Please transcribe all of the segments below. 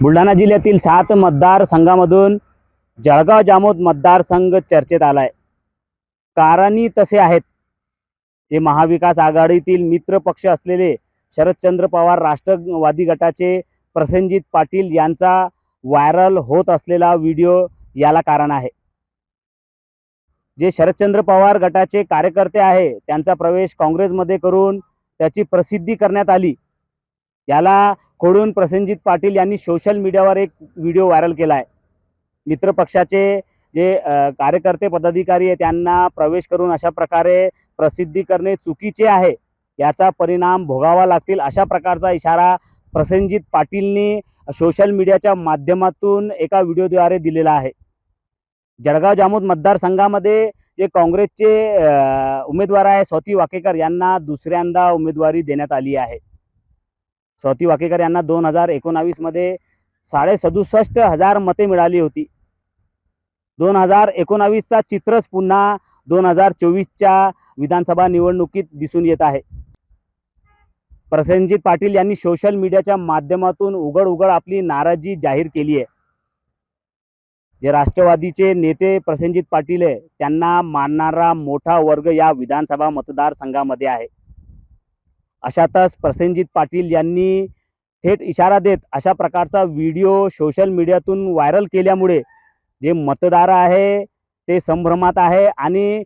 बुलढाणा जिल्ह्यातील सात मतदारसंघामधून जळगाव जामोद मतदारसंघ चर्चेत आलाय. कारणी तसे आहेत. हे महाविकास आघाडीतील मित्र पक्ष असलेले शरदचंद्र पवार राष्ट्रवादी गटाचे प्रसेनजित पाटील यांचा व्हायरल होत असलेला व्हिडिओ याला कारण आहे. जे शरदचंद्र पवार गटाचे कार्यकर्ते आहे त्यांचा प्रवेश काँग्रेसमध्ये करून त्याची प्रसिद्धी करण्यात आली. याला खोडून प्रसेनजित पाटील यांनी सोशल मीडियावर एक व्हिडिओ व्हायरल केला आहे मित्रपक्षाचे जे कार्यकर्ते पदाधिकारी आहे त्यांना प्रवेश करून अशा प्रकारे प्रसिद्धी करणे चुकीचे आहे. याचा परिणाम भोगावा लागतील अशा प्रकारचा इशारा प्रसेनजित पाटीलनी सोशल मीडियाच्या माध्यमातून एका व्हिडिओद्वारे दिलेला आहे. जळगाव जामोद मतदारसंघामध्ये जे काँग्रेसचे उमेदवार आहे स्वाती वाकेकर यांना दुसऱ्यांदा उमेदवारी देण्यात आली आहे. स्वाती वाकेकर यांना दोन हजार एकोणावीसमध्ये साडे सदुसष्ट हजार मते मिळाली होती. दोन हजार एकोणावीसचा चित्रच पुन्हा दोन हजार चोवीसच्या विधानसभा निवडणुकीत दिसून येत आहे. प्रसेनजित पाटील यांनी सोशल मीडियाच्या माध्यमातून उघड उघड आपली नाराजी जाहीर केली आहे. जे राष्ट्रवादीचे नेते प्रसेनजित पाटील आहे त्यांना मानणारा मोठा वर्ग या विधानसभा मतदारसंघामध्ये आहे. अशातच प्रसेनजित पाटील यांनी थेट इशारा देत अशा प्रकारचा व्हिडिओ सोशल मीडियातून व्हायरल केल्यामुळे जे मतदार आहे ते संभ्रमात आहे आणि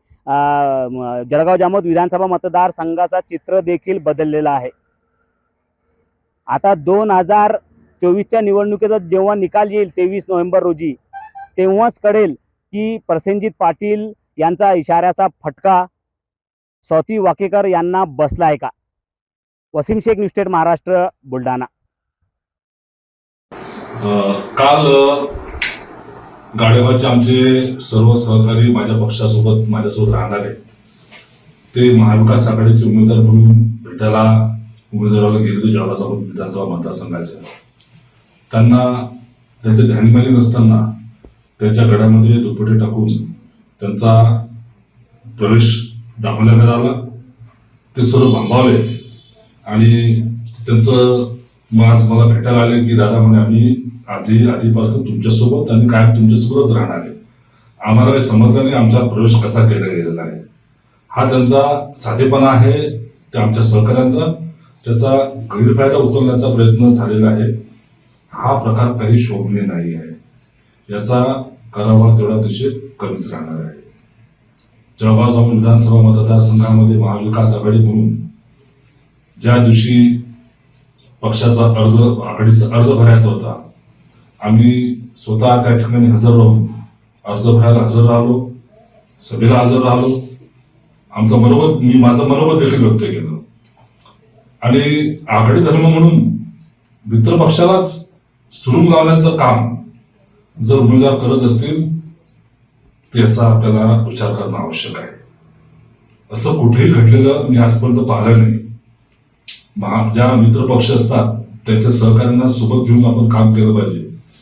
जळगाव जामोद विधानसभा मतदारसंघाचा चित्र देखील बदललेला आहे. आता दोन हजार चोवीसच्या निवडणुकीचा जेव्हा निकाल येईल तेवीस नोव्हेंबर रोजी तेव्हाच कळेल की प्रसेनजित पाटील यांचा इशाऱ्याचा फटका स्वाती वाकेकर यांना बसला आहे का? Wasim Sheikh News State Maharashtra Buldhana. काल गाडेवरचे आमचे सर्व सहकारी माझ्या पक्षासोबत माझ्यासोबत राहणारे ते महाविकास आघाडीचे उमेदवार म्हणून भेटायला उमेदवाराला गेले होते जळगावचा विधानसभा मतदारसंघाच्या त्यांना त्यांच्या ध्यानमानी नसताना त्यांच्या गड्यामध्ये दुपटे टाकून त्यांचा प्रवेश दाखवण्यात आला. ते सर्व भांबावले. आणि त्यांचं मग मला भेटायला आले की दादा म्हणे आम्ही आधी आधीपासून तुमच्यासोबत आणि काय तुमच्यासोबतच राहणार आहे. आम्हाला काही समजलं नाही आमचा प्रवेश कसा केला गेलेला आहे. हा त्यांचा साधेपणा आहे ते आमच्या सहकाऱ्यांचा त्याचा गैरफायदा उचलण्याचा प्रयत्न झालेला आहे. हा प्रकार काही शोभनीय नाही आहे. याचा करावा तेवढा दिवशी कमीच राहणार आहे जळगाव जाऊन विधानसभा मतदारसंघामध्ये महाविकास आघाडी म्हणून ज्या दिवशी पक्षाचा अर्ज आघाडीचा अर्ज भरायचा होता आम्ही स्वतः त्या ठिकाणी हजर राहून अर्ज भरायला हजर राहिलो सभेला हजर राहिलो. आमचं मनोबत मी माझं मनोबत देखील व्यक्त केलं. आणि आघाडी धर्म म्हणून मित्र पक्षालाच सुरू लावण्याचं काम जर उमेदवार करत असतील याचा आपल्याला विचार करणं आवश्यक आहे. असं कुठेही घडलेलं मी आजपर्यंत पाहिलं नाही. ज्या मित्र पक्ष असतात त्यांच्या सहकार्यांना सोबत घेऊन आपण काम केलं पाहिजे.